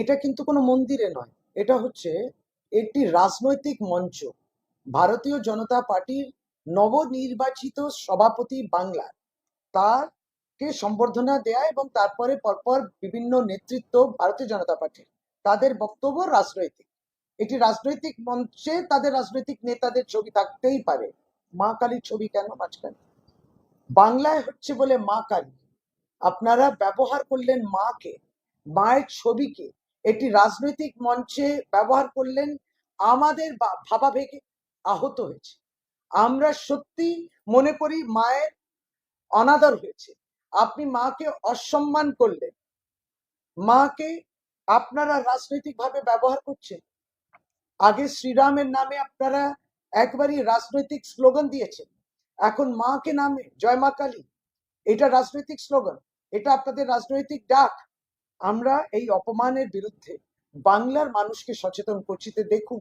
এটা কিন্তু কোনো মন্দিরে নয়। এটা হচ্ছে একটি রাজনৈতিক মঞ্চ। ভারতীয় জনতা পার্টির নবনির্বাচিত সভাপতি বাংলার। তারকে সম্বর্ধনা দেয়া এবং তারপরে পরপর বিভিন্ন নেতৃত্ব ভারতীয় জনতা পার্টির। তাদের বক্তব্য রাজনৈতিক। একটি রাজনৈতিক মঞ্চে তাদের রাজনৈতিক নেতাদের ছবি থাকতেই পারে। মা কালীর ছবি কেন মাঝখানে? বাংলায় হচ্ছে বলে মা কালী। আপনারা ব্যবহার করলেন মাকে। মায়ের ছবিকে একটি রাজনৈতিক মঞ্চে ব্যবহার করলেন আমাদের ভাবাবেগে আহত হয়েছে। আমরা সত্যি মনে করি মায়ের অনাদর হয়েছে। আপনি মাকে অসম্মান করলেন। মাকে আপনারা রাজনৈতিকভাবে ব্যবহার করছেন। আগে শ্রীরামের নামে আপনারা একবারই রাজনৈতিক স্লোগান দিয়েছেন। এখন মাকে নামে জয় মা কালী। এটা রাজনৈতিক স্লোগান। এটা আপনাদের রাজনৈতিক ডাক। আমরা এই অপমানের বিরুদ্ধে বাংলার মানুষকে সচেতন করছি। তো দেখুন